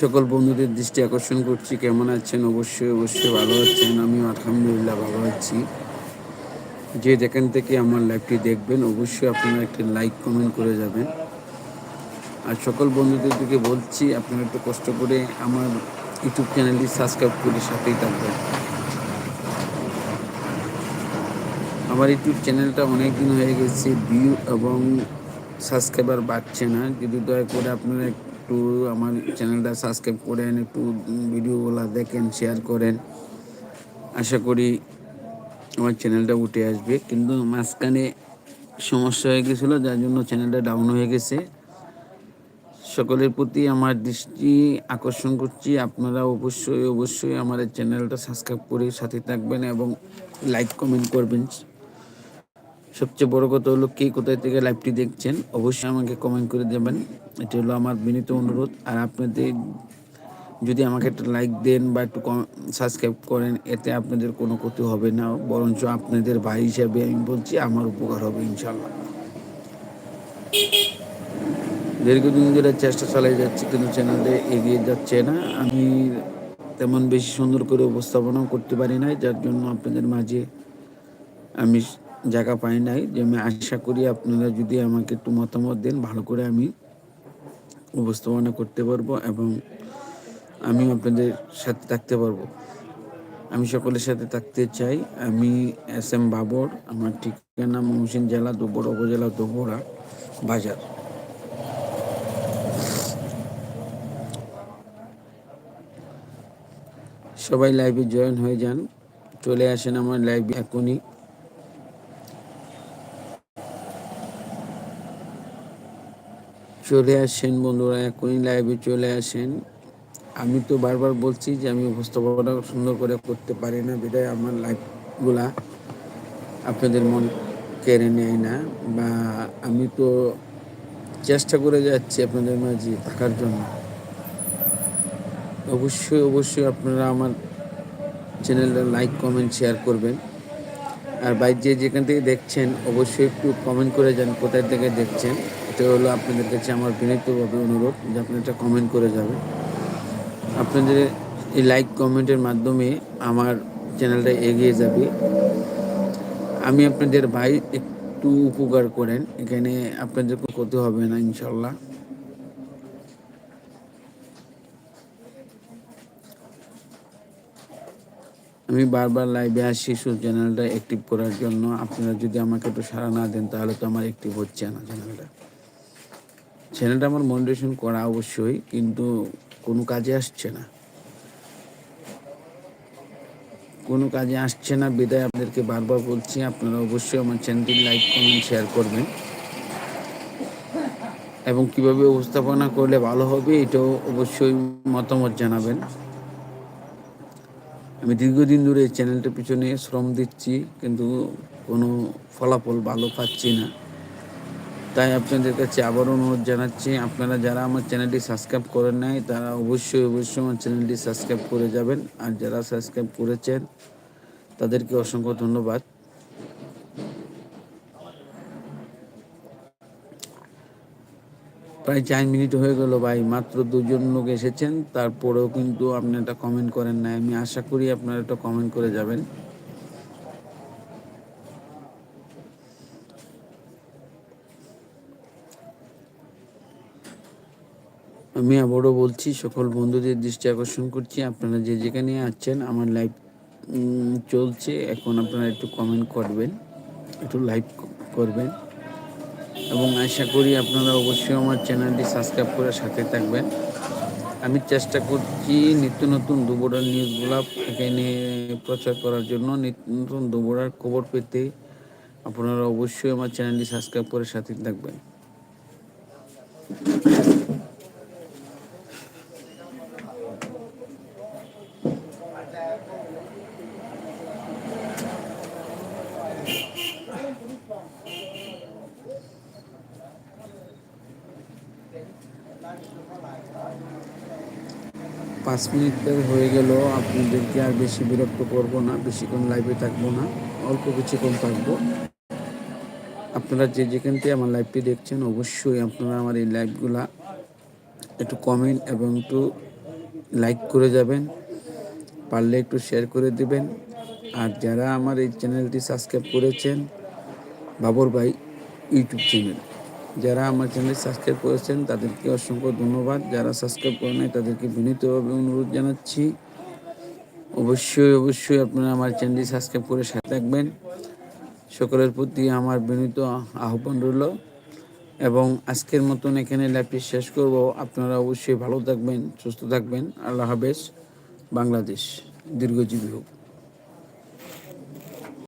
সকল বন্ধুদের দৃষ্টি আকর্ষণ করছি। কেমন আছেন? অবশ্যই অবশ্যই ভালো আছেন। আমি আলহামদুলিল্লাহ ভালো আছি। যে যেখান থেকে আমার লাইভটি দেখবেন, অবশ্যই আপনারা একটি লাইক কমেন্ট করে যাবেন। আর সকল বন্ধুদের দিকে বলছি, আপনারা একটু কষ্ট করে আমার ইউটিউব চ্যানেলটি সাবস্ক্রাইব করে সাথেই থাকবেন। আমার ইউটিউব চ্যানেলটা অনেক দিন হয়ে গেছে ভিউ এবং সাবস্ক্রাইবার বাড়ছে না। যদি দয়া করে আপনারা একটু আমার চ্যানেলটা সাবস্ক্রাইব করেন, একটু ভিডিওগুলো দেখেন শেয়ার করেন। আশা করি আমার চ্যানেলটা উঠে আসবে। কিন্তু মাঝখানে সমস্যা হয়ে গেছিল, যার জন্য চ্যানেলটা ডাউন হয়ে গেছে। সকলের প্রতি আমার দৃষ্টি আকর্ষণ করছি। আপনারা অবশ্যই অবশ্যই আমার চ্যানেলটা সাবস্ক্রাইব করে সাথে থাকবেন এবং লাইক কমেন্ট করবেন। সবচেয়ে বড় কথা হলো কে কোথায় থেকে লাইভটি দেখছেন, অবশ্যই আমাকে কমেন্ট করে দেবেন। এটি হলো আমার বিনীত অনুরোধ। আর আপনাদের যদি আমাকে একটা লাইক দেন বা একটু সাবস্ক্রাইব করেন, এতে আপনাদের কোনো ক্ষতি হবে না। বরঞ্চ আপনাদের ভাই হিসাবে আমি বলছি, আমার উপকার হবে ইনশাল্লাহ দীর্ঘদিন ধরে চেষ্টা চালিয়ে যাচ্ছে, কিন্তু চ্যানেলটা এগিয়ে যাচ্ছে না। আমি তেমন বেশি সুন্দর করে উপস্থাপনাও করতে পারি নাই, যার জন্য আপনাদের মাঝে আমি জায়গা পাই নাই, যে আমি আশা করি আপনারা যদি আমাকে একটু মতামত দেন, ভালো করে আমি উপস্থাপনা করতে পারব এবং আমি আপনাদের সাথে থাকতে পারব। আমি সকলের সাথে থাকতে চাই। আমি এস এম বাবর, আমার ঠিকানা মহসিন জেলা দুবড়া উপজেলা দুবড়া বাজার। সবাই লাইভে জয়েন হয়ে যান। চলে আসেন আমার লাইভে এখনই। চলে আসেন, বন্ধুরা, এখনই লাইভে চলে আসেন। আমি তো বারবার বলছি যে আমি উপস্থাপনা সুন্দর করে করতে পারি না, বিদায়। আমার লাইভগুলা আপনাদের মন কেড়ে নেয় না বা আমি তো চেষ্টা করে যাচ্ছি আপনাদের মাঝে থাকার জন্য। অবশ্যই অবশ্যই আপনারা আমার চ্যানেলটা লাইক কমেন্ট শেয়ার করবেন। আর বাইক যে যেখান থেকে দেখছেন, অবশ্যই একটু কমেন্ট করে যান, কোথায় থেকে দেখছেন। এটা হলো আপনাদের কাছে আমার বিনীতভাবে অনুরোধ যে আপনি একটা কমেন্ট করে যাবেন। আপনাদের এই লাইক কমেন্টের মাধ্যমে আমার চ্যানেলটা এগিয়ে যাবে। আমি আপনাদের ভাই একটু উপকার করেন, এখানে আপনাদের ক্ষতি হবে না, ইনশাল্লাহ। আমি বারবার লাইভে আসি শুধু চ্যানেলটা অ্যাক্টিভ করার জন্য। আপনারা যদি আমাকে একটু সাড়া না দেন, তাহলে তো আমার অ্যাক্টিভ হচ্ছে না চ্যানেলটা চ্যানেলটা আমার মনিটেশন করা অবশ্যই, কিন্তু কোনো কাজে আসছে না। কোনো কাজে আসছে না, বিদায় আপনাদেরকে বারবার বলছি, আপনারা অবশ্যই আমার চ্যানেলটি লাইক কমেন্ট শেয়ার করবেন। এবং কীভাবে উপস্থাপনা করলে ভালো হবে, এটাও অবশ্যই মতামত জানাবেন। আমি দীর্ঘদিন ধরে এই চ্যানেলটার পিছনে শ্রম দিচ্ছি, কিন্তু কোনো ফলাফল ভালো পাচ্ছি না। তাই আপনাদের কাছে আবার অনুরোধ জানাচ্ছি, আপনারা যারা আমার চ্যানেলটি সাবস্ক্রাইব করেন নাই, তারা অবশ্যই অবশ্যই আমার চ্যানেলটি সাবস্ক্রাইব করে যাবেন। আর যারা সাবস্ক্রাইব করেছেন, তাদেরকে অসংখ্য ধন্যবাদ। প্রায় চার মিনিট হয়ে গেল ভাই, মাত্র দুজন লোক এসেছেন, তারপরেও কিন্তু আপনি একটা কমেন্ট করেন নাই। আমি আশা করি আপনারা একটা কমেন্ট করে যাবেন। আমি আবারও বলছি, সকল বন্ধুদের দৃষ্টি আকর্ষণ করছি। আপনারা যে যেখানে আছেন, আমার লাইভ চলছে। এখন আপনারা একটু কমেন্ট করবেন, একটু লাইভ করবেন। এবং আশা করি আপনারা অবশ্যই আমার চ্যানেলটি সাবস্ক্রাইব করে সাথে থাকবেন। আমি চেষ্টা করছি নিত্য নতুন দুবোড়ার নিউজগুলো এখানে প্রচার করার জন্য। নিত্য নতুন দুবোড়ার খবর পেতে আপনারা অবশ্যই আমার চ্যানেলটি সাবস্ক্রাইব করে সাথে থাকবেন। পাঁচ মিনিট হয়ে গেল, আপনাদেরকে আর বেশি বিরক্ত করব না, বেশিক্ষণ লাইভে থাকব না, অল্প কিছুক্ষণ থাকব। আপনারা যে যেখান থেকে আমার লাইভটি দেখছেন, অবশ্যই আপনারা আমার এই লাইভগুলা একটু কমেন্ট এবং একটু লাইক করে যাবেন, পারলে একটু শেয়ার করে দিবেন। আর যারা আমার এই চ্যানেলটি সাবস্ক্রাইব করেছেন, বাবর ভাই ইউটিউব চ্যানেল যারা আমার চ্যানেল সাবস্ক্রাইব করেছেন, তাদেরকে অসংখ্য ধন্যবাদ। যারা সাবস্ক্রাইব করে নাই, তাদেরকে বিনীতভাবে অনুরোধ জানাচ্ছি। অবশ্যই অবশ্যই আপনারা আমার চ্যানেলটি সাবস্ক্রাইব করে সাথে থাকবেন। সকলের প্রতি আমার বিনীত আহ্বান রইল। এবং আজকের মতন এখানে লাইভটি শেষ করব। আপনারা অবশ্যই ভালো থাকবেন, সুস্থ থাকবেন। আল্লাহ হাফেজ। বাংলাদেশ দীর্ঘজীবী হোক।